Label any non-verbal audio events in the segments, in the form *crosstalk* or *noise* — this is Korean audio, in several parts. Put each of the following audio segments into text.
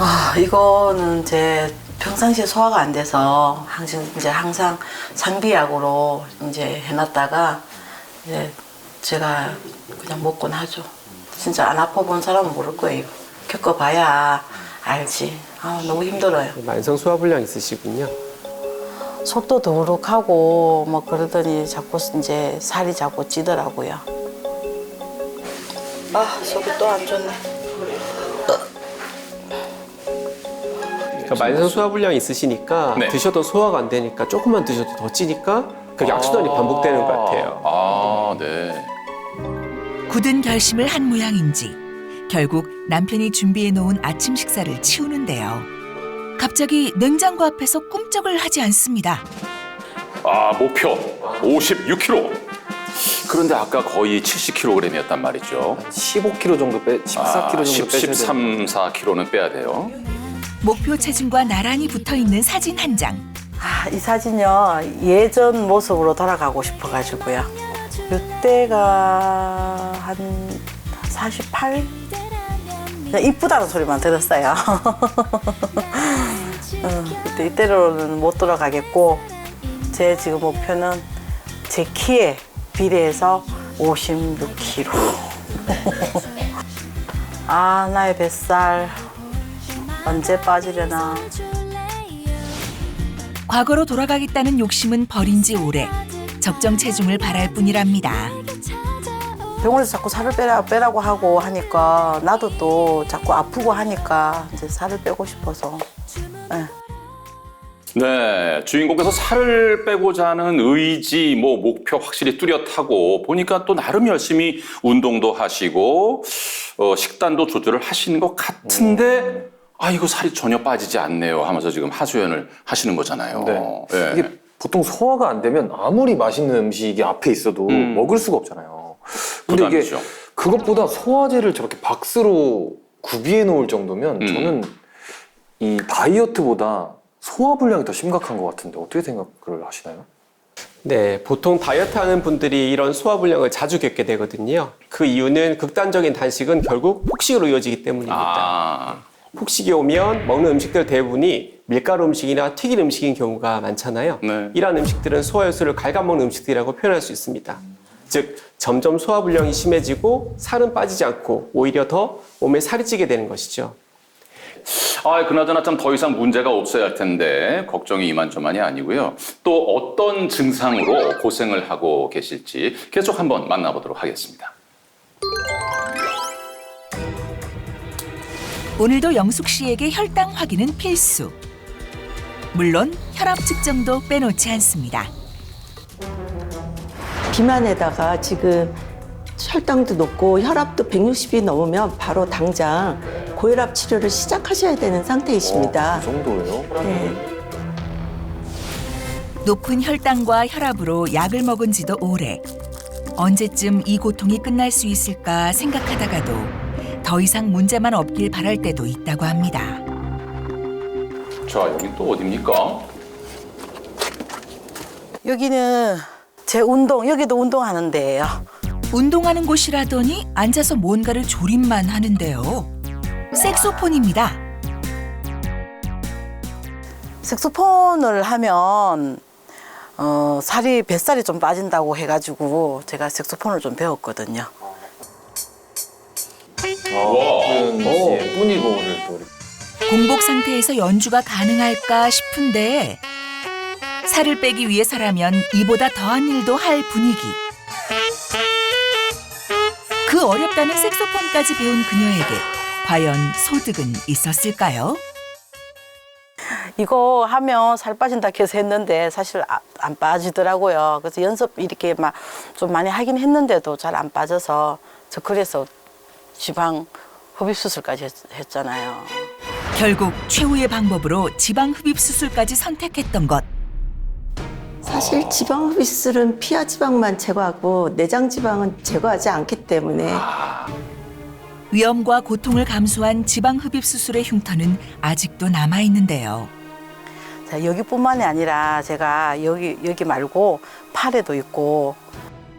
아, 이거는 제 평상시에 소화가 안 돼서 항상 이제 항상 상비약으로 이제 해놨다가 이제 제가 그냥 먹곤 하죠. 진짜 안 아파 본 사람은 모를 거예요. 겪어봐야 알지. 아, 너무 힘들어요. 만성 소화불량 있으시군요. 속도 더부룩하고 뭐 그러더니 자꾸 이제 살이 자꾸 찌더라고요. 아, 속이 또 안 좋네. 그러니까 만성 소화불량 있으시니까 네. 드셔도 소화가 안 되니까 조금만 드셔도 더 찌니까 그 약수단이 반복되는 것 같아요. 아, 네. 굳은 결심을 한 모양인지 결국 남편이 준비해 놓은 아침 식사를 치우는데요. 갑자기 냉장고 앞에서 꿈쩍을 하지 않습니다. 아, 목표 56kg. 그런데 아까 거의 70kg이었단 말이죠. 15kg 정도 빼, 14kg 정도 10, 빼셔야 돼요. 13, 4kg는 빼야 돼요. 목표 체중과 나란히 붙어 있는 사진 한 장. 아, 이 사진요 예전 모습으로 돌아가고 싶어가지고요. 이때가 한 48? 그냥 이쁘다는 소리만 들었어요. *laughs* 어, 그때 이때로는 못 돌아가겠고 제 지금 목표는 제 키에 비례해서 56kg. *laughs* 아 나의 뱃살 언제 빠지려나. 과거로 돌아가겠다는 욕심은 버린 지 오래. 적정 체중을 바랄 뿐이랍니다. 병원에서 자꾸 살을 빼라, 빼라고 하고 하니까 나도 또 자꾸 아프고 하니까 이제 살을 빼고 싶어서. 예. 네, 주인공께서 살을 빼고자 하는 의지, 뭐 목표 확실히 뚜렷하고 보니까 또 나름 열심히 운동도 하시고 어, 식단도 조절을 하시는 것 같은데 아 이거 살이 전혀 빠지지 않네요 하면서 지금 하소연을 하시는 거잖아요. 네. 예. 이게 보통 소화가 안 되면 아무리 맛있는 음식이 앞에 있어도 음. 먹을 수가 없잖아요. 근데 이게 부담이죠. 그것보다 소화제를 저렇게 박스로 구비해 놓을 정도면 음. 저는 이 다이어트보다 소화불량이 더 심각한 것 같은데 어떻게 생각을 하시나요? 네, 보통 다이어트 하는 분들이 이런 소화불량을 자주 겪게 되거든요. 그 이유는 극단적인 단식은 결국 폭식으로 이어지기 때문입니다. 아, 폭식이 오면 먹는 음식들 대부분이 밀가루 음식이나 튀긴 음식인 경우가 많잖아요. 네. 이러한 음식들은 소화효소를 갉아먹는 음식들이라고 표현할 수 있습니다. 즉 점점 소화불량이 심해지고 살은 빠지지 않고 오히려 더 몸에 살이 찌게 되는 것이죠. 아, 그나저나 참 더 이상 문제가 없어야 할 텐데 걱정이 이만저만이 아니고요. 또 어떤 증상으로 고생을 하고 계실지 계속 한번 만나보도록 하겠습니다. 오늘도 영숙 씨에게 혈당 확인은 필수. 물론 혈압 측정도 빼놓지 않습니다. 비만에다가 지금 혈당도 높고 혈압도 160이 넘으면 바로 당장 고혈압 치료를 시작하셔야 되는 상태이십니다. 어, 그 정도예요? 네. 높은 혈당과 혈압으로 약을 먹은 지도 오래. 언제쯤 이 고통이 끝날 수 있을까 생각하다가도 더 이상 문제만 없길 바랄 때도 있다고 합니다. 자, 여기 또 어딥니까? 여기는 제 운동, 여기도 운동하는 데예요. 운동하는 곳이라더니 앉아서 뭔가를 조립만 하는데요. 색소폰입니다. 색소폰을 하면 어, 살이 뱃살이 좀 빠진다고 해가지고 제가 색소폰을 좀 배웠거든요. 와. 오, 뿐이고를 또. 공복 상태에서 연주가 가능할까 싶은데 살을 빼기 위해서라면 이보다 더한 일도 할 분위기. 그 어렵다는 색소폰까지 배운 그녀에게 과연 소득은 있었을까요? 이거 하면 살 빠진다 해서 했는데 사실 아- 안 빠지더라고요. 그래서 연습 이렇게 막 좀 많이 하긴 했는데도 잘 안 빠져서 저 그래서 지방 흡입 수술까지 했, 했잖아요. 결국 최후의 방법으로 지방 흡입 수술까지 선택했던 것. 사실 지방 흡입술은 피하 지방만 제거하고 내장 지방은 제거하지 않기 때문에 위험과 고통을 감수한 지방 흡입 수술의 흉터는 아직도 남아 있는데요. 자, 여기뿐만이 아니라 제가 여기 여기 말고 팔에도 있고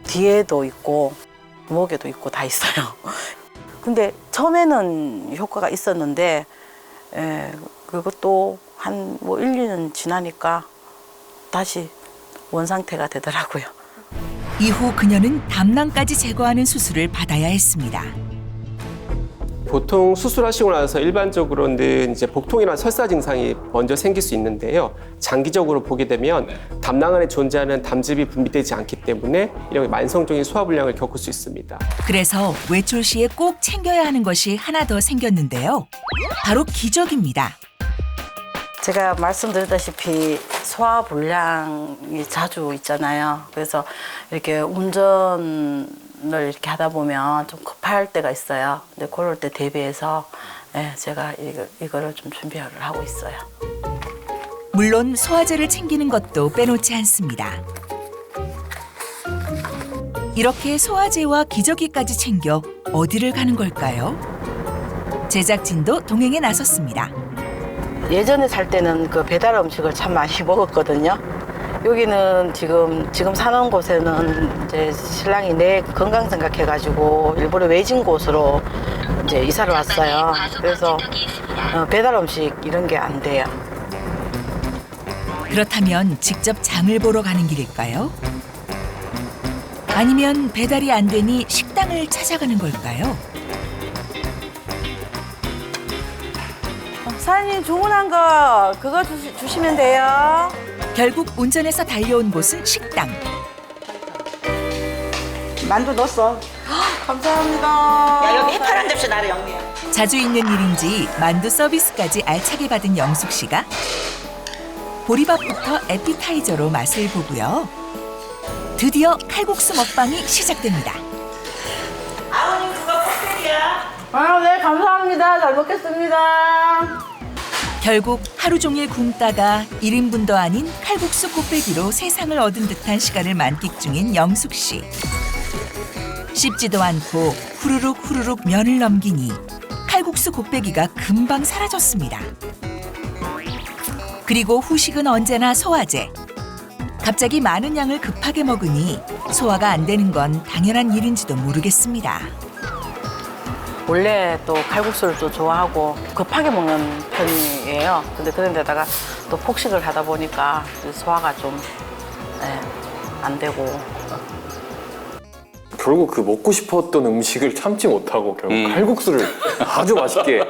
뒤에도 있고 목에도 있고 다 있어요. 근데 처음에는 효과가 있었는데 예, 그것도 한 뭐 1, 2년 지나니까 다시 원상태가 되더라고요. 이후 그녀는 담낭까지 제거하는 수술을 받아야 했습니다. 보통 수술하시고 나서 일반적으로는 이제 복통이나 설사 증상이 먼저 생길 수 있는데요. 장기적으로 보게 되면 담낭 안에 존재하는 담즙이 분비되지 않기 때문에 이런 만성적인 소화불량을 겪을 수 있습니다. 그래서 외출 시에 꼭 챙겨야 하는 것이 하나 더 생겼는데요. 바로 기저귀입니다. 제가 말씀드렸다시피 소화불량이 자주 있잖아요. 그래서 이렇게 운전 을 이렇게 하다 보면 좀 급할 때가 있어요. 근데 그럴 때 대비해서 예, 제가 이거, 이거를 좀 준비를 하고 있어요. 물론 소화제를 챙기는 것도 빼놓지 않습니다. 이렇게 소화제와 기저귀까지 챙겨 어디를 가는 걸까요? 제작진도 동행에 나섰습니다. 예전에 살 때는 그 배달 음식을 참 많이 *laughs* 먹었거든요. 여기는 지금 지금 사는 곳에는 이제 신랑이 내 건강 생각해가지고 일부러 외진 곳으로 이제 이사를 왔어요. 그래서 어, 배달 음식 이런 게 안 돼요. 그렇다면 직접 장을 보러 가는 길일까요? 아니면 배달이 안 되니 식당을 찾아가는 걸까요? 사장님 주문한 거 그거 주시, 면 돼요. 결국 운전해서 달려온 곳은 식당. 만두 넣었어. *gasps* 감사합니다. 야 여기 해파란 접시 나를 영미야. 자주 있는 일인지 만두 서비스까지 알차게 받은 영숙 씨가 보리밥부터 에피타이저로 맛을 보고요. 드디어 칼국수 먹방이 시작됩니다. 아버님 그거 칵테일이야. 아, 네, 감사합니다. 잘 먹겠습니다. 결국 하루 종일 굶다가 1인분도 아닌 칼국수 곱빼기로 세상을 얻은 듯한 시간을 만끽 중인 영숙 씨. 씹지도 않고 후루룩 후루룩 면을 넘기니 칼국수 곱빼기가 금방 사라졌습니다. 그리고 후식은 언제나 소화제. 갑자기 많은 양을 급하게 먹으니 소화가 안 되는 건 당연한 일인지도 모르겠습니다. 원래 또 칼국수를 또 좋아하고 급하게 먹는 편이에요. 근데 그런데다가 또 폭식을 하다 보니까 소화가 좀, 네, 안 되고. 결국 그 먹고 싶었던 음식을 참지 못하고 결국 음. 칼국수를 *laughs* 아주 맛있게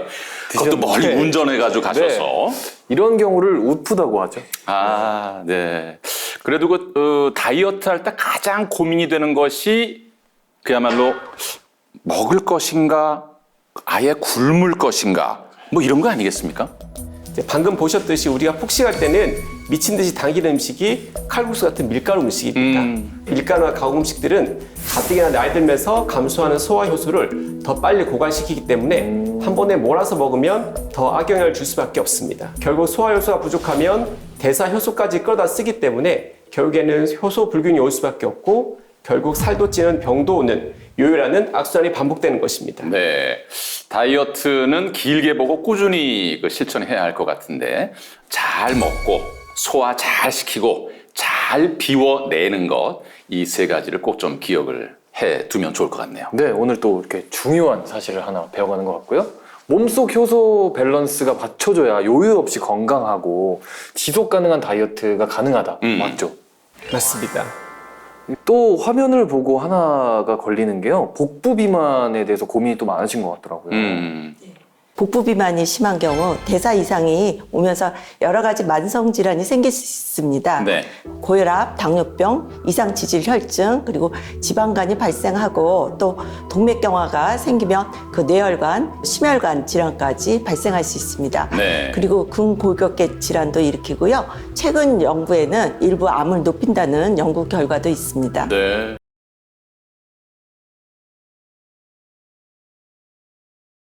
그것도 멀리 운전해가지고 가셔서. 네. 이런 경우를 우프다고 하죠. 아, 네. 그래도 그 어, 다이어트 할 때 가장 고민이 되는 것이 그야말로 먹을 것인가, 아예 굶을 것인가, 뭐 이런 거 아니겠습니까? 방금 보셨듯이 우리가 폭식할 때는 미친 듯이 당기는 음식이 칼국수 같은 밀가루 음식입니다. 음. 밀가루나 가공 음식들은 가뜩이나 나이 들면서 감소하는 소화 효소를 더 빨리 고갈시키기 때문에 한 번에 몰아서 먹으면 더 악영향을 줄 수밖에 없습니다. 결국 소화 효소가 부족하면 대사 효소까지 끌어다 쓰기 때문에 결국에는 효소 불균이 올 수밖에 없고 결국 살도 찌는 병도 오는 요요라는 악순환이 반복되는 것입니다. 네. 다이어트는 길게 보고 꾸준히 그 실천해야 할 것 같은데 잘 먹고 소화 잘 시키고 잘 비워내는 것 이 세 가지를 꼭 좀 기억을 해 두면 좋을 것 같네요. 네, 오늘 또 이렇게 중요한 사실을 하나 배워가는 것 같고요. 몸속 효소 밸런스가 받쳐줘야 요요 없이 건강하고 지속 가능한 다이어트가 가능하다. 음. 맞죠? 맞습니다. 또 화면을 보고 하나가 걸리는 게요. 복부 비만에 대해서 고민이 또 많으신 것 같더라고요. 음. 복부 비만이 심한 경우 대사 이상이 오면서 여러 가지 만성 질환이 생길 수 있습니다. 네. 고혈압, 당뇨병, 이상 지질 혈증, 그리고 지방간이 발생하고 또 동맥경화가 생기면 그 뇌혈관, 심혈관 질환까지 발생할 수 있습니다. 네. 그리고 근골격계 질환도 일으키고요. 최근 연구에는 일부 암을 높인다는 연구 결과도 있습니다. 네.